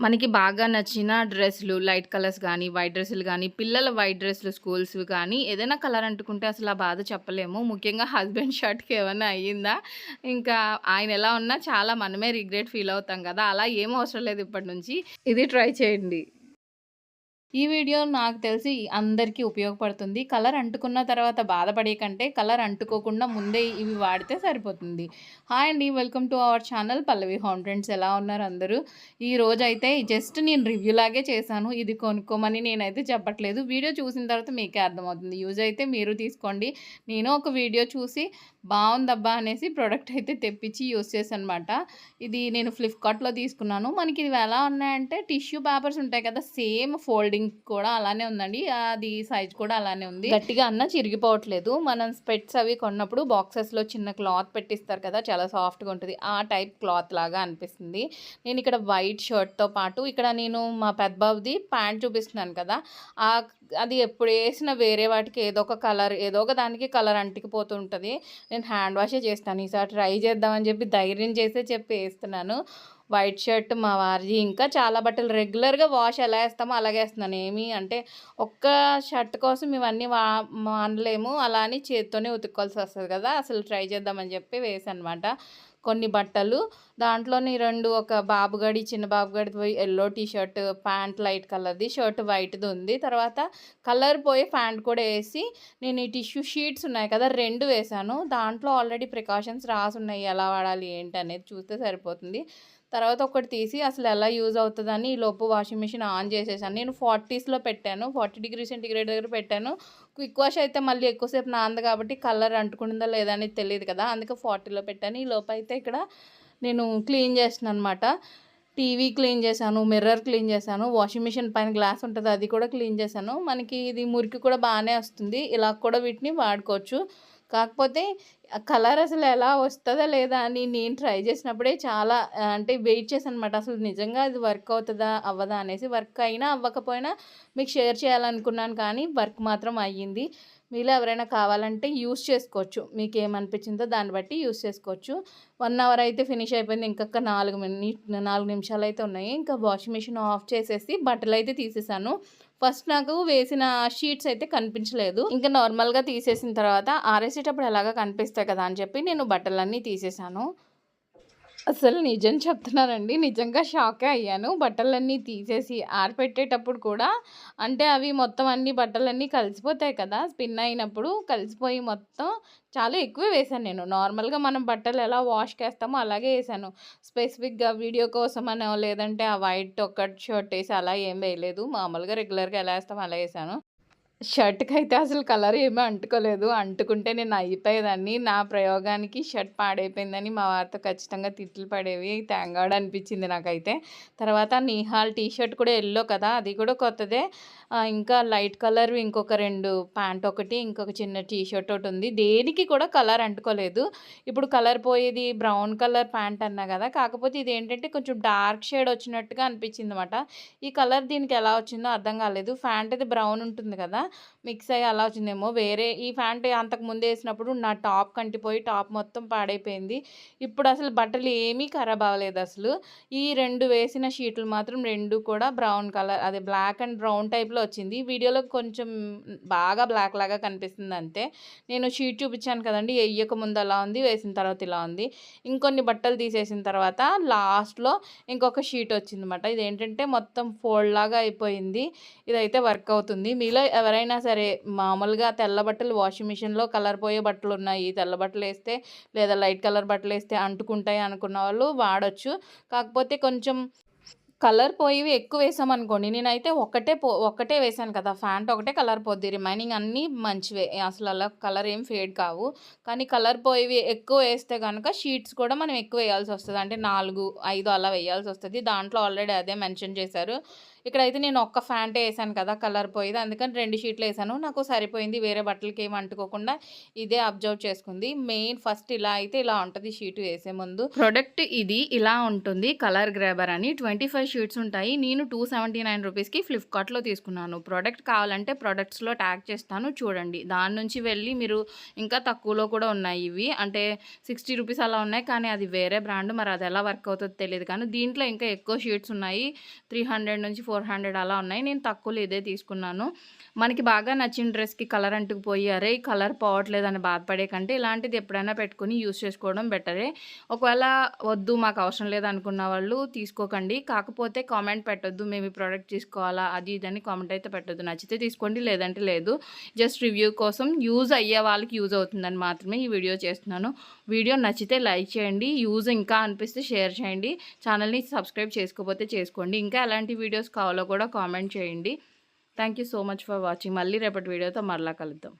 మనకి బాగా నచ్చిన డ్రెస్సులు లైట్ కలర్స్ కానీ వైట్ డ్రెస్సులు కానీ పిల్లల వైట్ డ్రెస్సులు స్కూల్స్ కానీ ఏదైనా కలర్ అంటుకుంటే అసలు ఆ బాధ చెప్పలేము. ముఖ్యంగా హస్బెండ్ షర్ట్కి ఏమైనా అయ్యిందా? ఇంకా ఆయన ఎలా ఉన్నా చాలా మనమే రిగ్రెట్ ఫీల్ అవుతాం కదా. అలా ఏం అవసరం లేదు ఇప్పటి నుంచి. ఇది ట్రై చేయండి. ఈ వీడియో నాకు తెలిసి అందరికీ ఉపయోగపడుతుంది. కలర్ అంటుకున్న తర్వాత బాధపడే కంటే కలర్ అంటుకోకుండా ముందే ఇవి వాడితే సరిపోతుంది. హాయ్ అండి welcome to our channel Pallavi home friends. ఎలా ఉన్నారు అందరూ? ఈ రోజు అయితే జస్ట్ నేను రివ్యూ లాగే చేశాను. ఇది కొనుక్కోమని నేనైతే చెప్పట్లేదు. వీడియో చూసిన తర్వాత మీకే అర్థమవుతుంది. యూజ్ అయితే మీరు తీసుకోండి. నేను ఒక వీడియో చూసి బాగుందబ్బా అనేసి ప్రోడక్ట్ అయితే తెప్పించి యూస్ చేశాను అనమాట ఇది నేను ఫ్లిప్కార్ట్లో తీసుకున్నాను. మనకి ఇవి ఎలా ఉన్నాయంటే టిష్యూ పేపర్స్ ఉంటాయి కదా సేమ్ ఫోల్డింగ్ కూడా అలానే ఉందండి. అది సైజ్ కూడా అలానే ఉంది. గట్టిగా అన్న చిరిగిపోవట్లేదు. మనం స్పెట్స్ అవి కొన్నప్పుడు బాక్సెస్లో చిన్న క్లాత్ పెట్టిస్తారు కదా చాలా సాఫ్ట్గా ఉంటుంది. ఆ టైప్ క్లాత్ లాగా అనిపిస్తుంది. నేను ఇక్కడ వైట్ షర్ట్తో పాటు ఇక్కడ నేను మా పెద్దబాబుది ప్యాంట్ చూపిస్తున్నాను కదా ఆ అది ఎప్పుడు వేసిన వేరే వాటికి ఏదో ఒక కలర్ ఏదో ఒక దానికి కలర్ అంటికిపోతూ ఉంటుంది. నేను హ్యాండ్ వాషే చేస్తాను. ఈసారి ట్రై చేద్దామని చెప్పి ధైర్యం చేసే చెప్పి వేస్తున్నాను. వైట్ షర్ట్ మా వారిది. ఇంకా చాలా బట్టలు రెగ్యులర్గా వాష్ ఎలా వేస్తామో అలాగే వేస్తున్నాను. ఏమి అంటే ఒక్క షర్ట్ కోసం ఇవన్నీ వా మానలేము. అలా అని చేత్తోనే ఉతుక్కోవాల్సి వస్తుంది కదా. అసలు ట్రై చేద్దామని చెప్పి వేసానమాట. కొన్ని బట్టలు. దాంట్లోని రెండు ఒక బాబుగడి చిన్న బాబుగడి పోయి yellow T shirt pant light కలర్ది షర్ట్ వైట్ది ఉంది. తర్వాత కలర్ పోయి ప్యాంట్ కూడా వేసి నేను ఈ టిష్యూ షీట్స్ ఉన్నాయి కదా రెండు వేశాను దాంట్లో ఆల్రెడీ ప్రికాషన్స్ రాసి ఉన్నాయి ఎలా వాడాలి ఏంటి అనేది చూస్తే సరిపోతుంది. తర్వాత ఒకటి తీసి అసలు ఎలా యూజ్ అవుతుందని ఈ లోపు వాషింగ్ మిషన్ ఆన్ చేసేసాను. నేను ఫార్టీస్లో పెట్టాను. ఫార్టీ డిగ్రీ సెంటిగ్రేడ్ దగ్గర పెట్టాను. క్విక్ వాష్ అయితే మళ్ళీ ఎక్కువసేపు నాంది కాబట్టి కలర్ అంటుకుంటుందా లేదా అనేది తెలియదు కదా. అందుకే ఫార్టీలో పెట్టాను. ఈ లోపు అయితే ఇక్కడ నేను క్లీన్ చేస్తున్నాను అనమాట టీవీ క్లీన్ చేశాను మిర్రర్ క్లీన్ చేశాను వాషింగ్ మిషన్ పైన గ్లాస్ ఉంటుంది అది కూడా క్లీన్ చేశాను. మనకి ఇది మురికి కూడా బాగానే వస్తుంది. ఇలా కూడా వీటిని వాడుకోవచ్చు. కాకపోతే కలర్ అసలు ఎలా వస్తుందా లేదా అని నేను ట్రై చేసినప్పుడే చాలా అంటే వెయిట్ చేశాను అనమాట అసలు నిజంగా అది వర్క్ అవుతుందా అవ్వదా అనేసి వర్క్ అయినా అవ్వకపోయినా మీకు షేర్ చేయాలనుకున్నాను కానీ వర్క్ మాత్రం అయ్యింది. మీలో ఎవరైనా కావాలంటే యూస్ చేసుకోవచ్చు. మీకు ఏమనిపించిందో దాన్ని బట్టి యూస్ చేసుకోవచ్చు. వన్ అవర్ అయితే ఫినిష్ అయిపోయింది. ఇంకొక నాలుగు మినిట్ నాలుగు నిమిషాలు అయితే ఉన్నాయి. ఇంకా వాషింగ్ మిషన్ ఆఫ్ చేసేసి బట్టలు అయితే తీసేసాను. ఫస్ట్ నాకు వేసిన షీట్స్ అయితే కనిపించలేదు. ఇంకా నార్మల్గా తీసేసిన తర్వాత ఆరేసేటప్పుడు ఎలాగా కనిపిస్తాయి కదా అని చెప్పి నేను బట్టలన్నీ తీసేసాను. అసలు నిజం చెప్తున్నానండి. నిజంగా షాకే అయ్యాను. బట్టలన్నీ తీసేసి ఆరిపెట్టేటప్పుడు కూడా అంటే అవి మొత్తం అన్ని బట్టలన్నీ కలిసిపోతాయి కదా. స్పిన్ అయినప్పుడు కలిసిపోయి మొత్తం చాలా ఎక్కువ వేసాను నేను. నార్మల్గా మనం బట్టలు ఎలా వాష్ చేస్తామో అలాగే వేసాను. స్పెసిఫిక్గా వీడియో కోసం అనో లేదంటే ఆ వైట్ ఒక షర్ట్ వేసి అలా ఏం వేయలేదు. మామూలుగా రెగ్యులర్గా ఎలా వేస్తామో అలా వేసాను. షర్ట్కి అయితే అసలు కలర్ ఏమీ అంటుకోలేదు. అంటుకుంటే నేను అయిపోయేదాన్ని. నా ప్రయోగానికి షర్ట్ పాడైపోయిందని మా వారితో ఖచ్చితంగా తిట్లు పడేవి. థ్యాంగాడ్ అనిపించింది నాకైతే. తర్వాత నిహాల్ టీ షర్ట్ కూడా ఎల్లో కదా అది కూడా కొత్తదే. ఇంకా లైట్ కలర్ ఇంకొక రెండు ప్యాంట్ ఒకటి ఇంకొక చిన్న టీ షర్ట్ ఒకటి ఉంది. దేనికి కూడా కలర్ అంటుకోలేదు. ఇప్పుడు కలర్ పోయేది బ్రౌన్ కలర్ ప్యాంట్ అన్నా కదా కాకపోతే ఇది ఏంటంటే కొంచెం డార్క్ షేడ్ వచ్చినట్టుగా అనిపించింది అనమాట ఈ కలర్ దీనికి ఎలా వచ్చిందో అర్థం కాలేదు. ప్యాంట్ అది బ్రౌన్ ఉంటుంది కదా మిక్స్ అయ్యి అలా వచ్చిందేమో. వేరే ఈ ప్యాంట్ అంతకు ముందు వేసినప్పుడు నా టాప్ కంటిపోయి టాప్ మొత్తం పాడైపోయింది. ఇప్పుడు అసలు బట్టలు ఏమీ ఖరాబ్ అవ్వలేదు అసలు. ఈ రెండు వేసిన షీట్లు మాత్రం రెండు కూడా బ్రౌన్ కలర్ అదే బ్లాక్ అండ్ బ్రౌన్ టైప్లో వచ్చింది. వీడియోలో కొంచెం బాగా బ్లాక్ లాగా కనిపిస్తుంది అంతే. నేను షీట్ చూపించాను కదండి వేయక ముందు అలా ఉంది వేసిన తర్వాత ఇలా ఉంది. ఇంకొన్ని బట్టలు తీసేసిన తర్వాత లాస్ట్లో ఇంకొక షీట్ వచ్చింది ఇదేంటంటే ఇది ఏంటంటే మొత్తం ఫోల్డ్ లాగా అయిపోయింది. ఇదైతే వర్క్ అవుతుంది. మీలో ఎవరైనా సరే మామూలుగా తెల్ల బట్టలు వాషింగ్ మిషన్లో కలర్ పోయే బట్టలు ఉన్నాయి తెల్ల బట్టలు వేస్తే లేదా లైట్ కలర్ బట్టలు వేస్తే అంటుకుంటాయి అనుకున్న వాళ్ళు వాడచ్చు. కాకపోతే కొంచెం కలర్ పోయివి ఎక్కువ వేసాం అనుకోండి. నేనైతే ఒకటే పో ఒకటే వేసాను కదా. ఫ్యాంట్ ఒకటే కలర్ పోద్ది. రిమైనింగ్ అన్నీ మంచివే. అసలు అలా కలర్ ఏం ఫేడ్ కావు. కానీ కలర్ పోయివి ఎక్కువ వేస్తే కనుక షీట్స్ కూడా మనం ఎక్కువ వేయాల్సి వస్తుంది. అంటే నాలుగు ఐదు అలా వేయాల్సి వస్తుంది. దాంట్లో ఆల్రెడీ అదే మెన్షన్ చేశారు. ఇక్కడైతే నేను ఒక్క ఫ్యాంటే వేసాను కదా కలర్ పోయేది అందుకని రెండు షీట్లు వేసాను నాకు సరిపోయింది వేరే బట్టలకి ఏమి అంటుకోకుండా ఇదే అబ్జర్వ్ చేసుకుంది మెయిన్ ఫస్ట్ ఇలా అయితే ఇలా ఉంటుంది షీట్ వేసే ముందు ప్రొడక్ట్ ఇది ఇలా ఉంటుంది కలర్ గ్రాబర్ అని ట్వంటీ ఫైవ్ షీట్స్ ఉంటాయి. నేను 279 రూపీస్‌కి ఫ్లిప్‌కార్ట్‌లో తీసుకున్నాను. ప్రోడక్ట్ కావాలంటే ప్రొడక్ట్స్‌లో ట్యాగ్ చేస్తాను చూడండి. దాని నుంచి వెళ్ళి మీరు ఇంకా తక్కువలో కూడా ఉన్నాయి ఇవి. అంటే 60 రూపీస్ అలా ఉన్నాయి. కానీ అది వేరే బ్రాండ్. మరి అది ఎలా వర్క్ అవుతుందో తెలియదు కానీ దీంట్లో ఇంకా ఎక్కువ షీట్స్ ఉన్నాయి. 300 నుంచి 400 అలా ఉన్నాయి. నేను తక్కువలో ఇదే తీసుకున్నాను. మనకి బాగా నచ్చిన డ్రెస్‌కి కలర్ అంటుకుపోయి అరే! ఈ కలర్ పోవట్లేదని బాధపడే కంటే ఇలాంటిది ఎప్పుడైనా పెట్టుకొని యూజ్ చేసుకోవడం బెటరే. ఒకవేళ వద్దు మాకు అవసరం లేదనుకున్న వాళ్ళు తీసుకోకండి. కాకపోతే కామెంట్ పెట్టొద్దు. మేము ఈ ప్రోడక్ట్ తీసుకోవాలా అది ఇది అని కామెంట్ అయితే పెట్టొద్దు. నచ్చితే తీసుకోండి లేదంటే లేదు. జస్ట్ రివ్యూ కోసం యూజ్ అయ్యే వాళ్ళకి యూజ్ అవుతుందని మాత్రమే ఈ వీడియో చేస్తున్నాను. వీడియో నచ్చితే లైక్ చేయండి. యూజ్ ఇంకా అనిపిస్తే షేర్ చేయండి. ఛానల్‌ని సబ్స్క్రైబ్ చేసుకోకపోతే చేసుకోండి. ఇంకా ఎలాంటి వీడియోస్ కావాలో కూడా కామెంట్ చేయండి. Thank you so much for watching. మళ్ళీ రేపటి వీడియోతో మరలా కలుద్దాం.